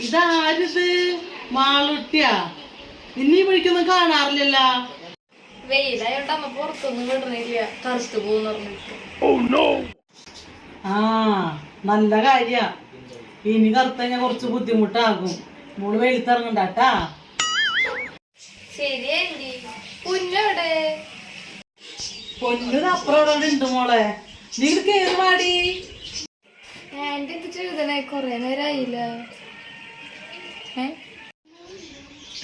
ഇതാരിത്? മാളുട്ടിയാ. നിന്നീ വിളിക്കൊന്നും കാണാറില്ലല്ലോ. വെയിലായോണ്ട് അമ്മ പുറത്തൊന്നും വിടണില്ല. കറുത്തു പോകുന്ന പറഞ്ഞിട്ട്. ആ നല്ല കാര്യ. ഇനി കറുത്ത കഴിഞ്ഞാൽ കുറച്ച് ബുദ്ധിമുട്ടാകും. മോൾ വെയിലത്തിറങ്ങണ്ടാട്ടാ ശരി ആന്റി. അപ്പുറം ഉണ്ട് മോളെ. നീ ഇത് കേറി പാടി ആന്റി എന്ത് ചെയ്തനെ കൊറേ നേരമായില്ല ഏ?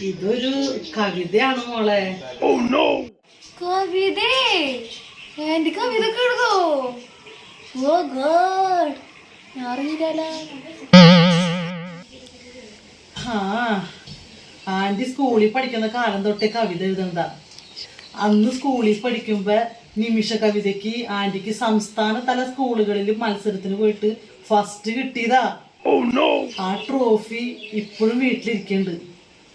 ഇതൊരു കവിതയാണ് മോളെ. കവിതേ. ആന്റി കവിത ഒക്കെ എഴുതോ. Oh God. ഞാൻ അറിയില്ലല്ലോ ആ ആന്റി സ്കൂളിൽ പഠിക്കുന്ന കാലം തൊട്ടേ കവിത എഴുതണ്ട അന്ന് സ്കൂളിൽ പഠിക്കുമ്പോ നിമിഷ കവിതയ്ക്ക് ആന്റിക്ക് സംസ്ഥാന തല സ്കൂളുകളിൽ മത്സരത്തിന് പോയിട്ട് ഫസ്റ്റ് കിട്ടിയതാ. ആ ട്രോഫി ഇപ്പോഴും വീട്ടിലിരിക്കുന്നുണ്ട്.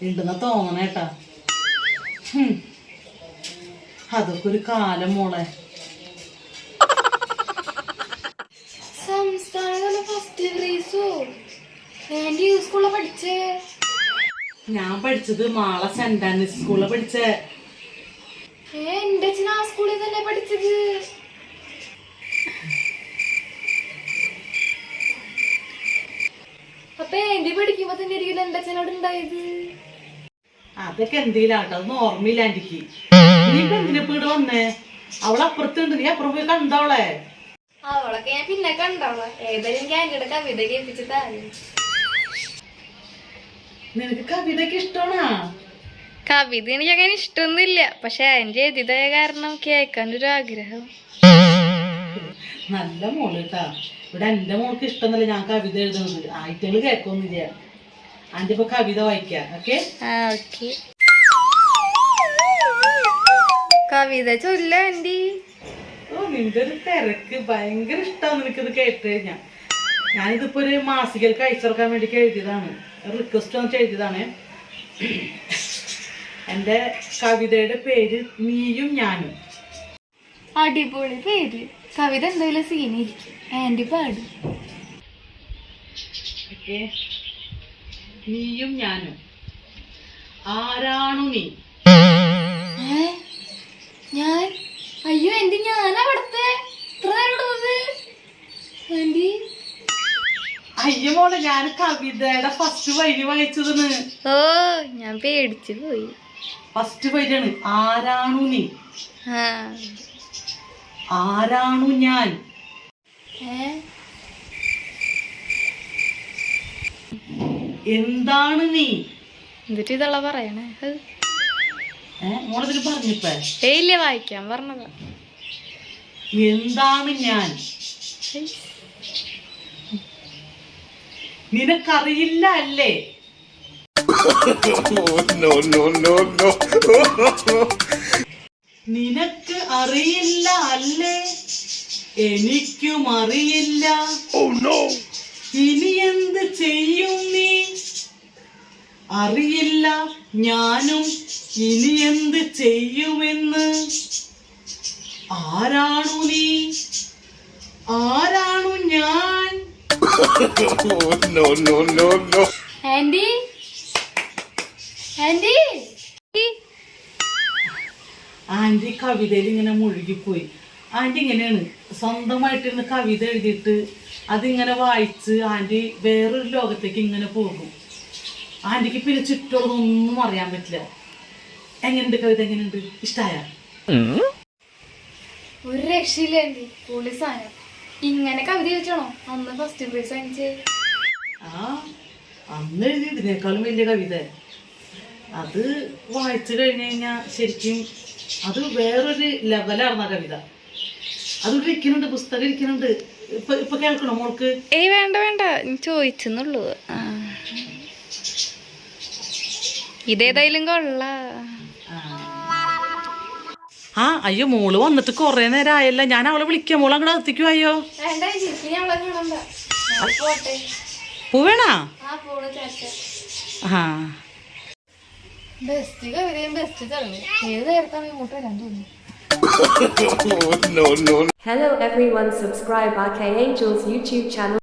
ഉണ്ടെന്നാ തോന്നണേട്ടാ ഹും. അതൊക്കെ ഒരു കാലം മോളെ. ഫസ്റ്റ് പ്രൈസോ ആന്റി സ്കൂളിൽ പഠിച്ചേ? ഞാൻ പഠിച്ചത് മാള സെന്റ് ആൻഡ്രീസ് സ്കൂളിൽ പഠിച്ചേ. ഏ, എന്റെ അച്ഛൻ ആ സ്കൂളിൽ തന്നെ പഠിച്ചത്. അപ്പൊ എന്റെ പഠിക്കുമ്പോ തന്നെ ആയിരിക്കും എന്റെ അച്ഛനോട് ഉണ്ടായത്. അതൊക്കെ എന്തേലാട്ടോ അതൊന്നും ഓർമ്മയില്ല ആന്റിക്ക്. ഇവിടെ വന്നേ? അവളെ അപ്പുറത്തുണ്ട്. നീ അപ്പുറം പോയി കണ്ടവളെ അവളൊക്കെ ഞാൻ പിന്നെ കണ്ടോളാം ഏതായാലും കവിത കേൾപ്പിച്ച് താഴെ നിനക്ക് കവിതയൊക്കെ ഇഷ്ടമാണാ? കവിത എനിക്ക് അങ്ങനെ ഇഷ്ടമൊന്നുമില്ല. പക്ഷെ ആന്റി എഴുതിയതായ കാരണം കേൾക്കാൻ ഒരു ആഗ്രഹം. നല്ല മോൾ കേട്ടാ. ഇവിടെ എന്റെ മോൾക്ക് ഇഷ്ടമൊന്നുമില്ല ഞാൻ കവിത എഴുതുന്നത്. ആയിട്ടുകൾ കേൾക്കൊന്നുമില്ല. അതിന്റെ ഇപ്പൊ കവിത വായിക്കാം. ഓക്കെ. കവിത ചൊല്ല ഓ നിന്റെ ഒരു തിരക്ക്. ഭയങ്കര ഇഷ്ടമാണ് നിനക്കിത് കേട്ട് കഴിഞ്ഞാ. ഞാനിതിപ്പോ ഒരു മാസികൾക്ക് അയച്ചിറക്കാൻ വേണ്ടി എഴുതിയതാണ്. റിക്വസ്റ്റ് വന്നിട്ട് എഴുതിയതാണ്. എന്റെ കവിതയുടെ പേര് നീയും ഞാനും. അടിപൊളി പേര്. കവിത എന്തായാലും സീനിരിക്കും ആന്റി പാടും. നീയും ഞാനും. ആരാണു നീ? ഞാൻ? അയ്യോ. ആന്റി? അയ്യോ മോളെ ഞാൻ കവിതയുടെ ഫസ്റ്റ് വരി വായിച്ചതെന്ന് ഓ ഞാൻ പേടിച്ചു പോയി. ഫസ്റ്റ് വരിയാണ് ആരാണു നീ? ആരാണു ഞാൻ? എന്താണ് നീ? എന്നിട്ട് ഇതെല്ലാം പറയണേ? ഹ്. ഏ മോളതിൽ പറഞ്ഞിപ്പേ? ഏയ് ഇല്ല വായിക്കാൻ പറഞ്ഞതാ എന്താണ് ഞാൻ. നിനക്കറിയില്ല അല്ലേ? നിനക്ക് അറിയില്ല അല്ലേ? എനിക്കും അറിയില്ല. ഇനി എന്ത് ചെയ്യും നീ? അറിയില്ല. ഞാനും ഇനി എന്ത് ചെയ്യുമെന്ന്. ആരാണു നീ? ആരാണു ഞാൻ? ഈ. ആന്റി കവിതയിൽ ഇങ്ങനെ മുഴുകിപ്പോയി. ആന്റി ഇങ്ങനെയാണ്. സ്വന്തമായിട്ടിരുന്ന് കവിത എഴുതിയിട്ട് അതിങ്ങനെ വായിച്ച് ആന്റി വേറൊരു ലോകത്തേക്ക് ഇങ്ങനെ പോകും. ആന്റിക്ക് പിന്നെ ചുറ്റുള്ളതൊന്നും അറിയാൻ പറ്റില്ല. എങ്ങനെയുണ്ട് കവിത എങ്ങനെയുണ്ട് ഇഷ്ടായ? ഒരു രക്ഷയില്ല ആന്റി. പൊളി സാധനം ഇങ്ങനെ കവിത ചോദിച്ചാണോ? അന്ന് ഫസ്റ്റ് പ്രൈസ് വാങ്ങിച്ചേ ആ അന്ന് എഴുതി ഇതിനേക്കാളും വലിയ കവിത. അത് വായിച്ചു കഴിഞ്ഞു കഴിഞ്ഞാൽ ശരിക്കും അത് വേറൊരു ലെവലാർന്ന കവിത. അതിവിടെ ഇരിക്കുന്നുണ്ട് പുസ്തകം ഇരിക്കുന്നുണ്ട് ഇപ്പൊ ഇപ്പൊ കേൾക്കണോ മോൾക്ക്? ഏയ് വേണ്ട വേണ്ട. ചോദിച്ചെന്നുള്ളൂ ആ. ഇതേതായാലും കൊള്ള. ആ. അയ്യോ മോൾ വന്നിട്ട് കൊറേ നേരം ആയല്ല ഞാൻ അവളെ വിളിക്കാം. മോൾ അങ്ങോട്ട് എത്തിക്കും അയ്യോ പോവേണാ ആ ബെസ്റ്റ് കവിതയും ബെസ്റ്റ് തള്ളു. ഏത് നേരത്താണ് ഇങ്ങോട്ട് വരാൻ തോന്നുന്നു Hello everyone. Subscribe RK Angels YouTube channel.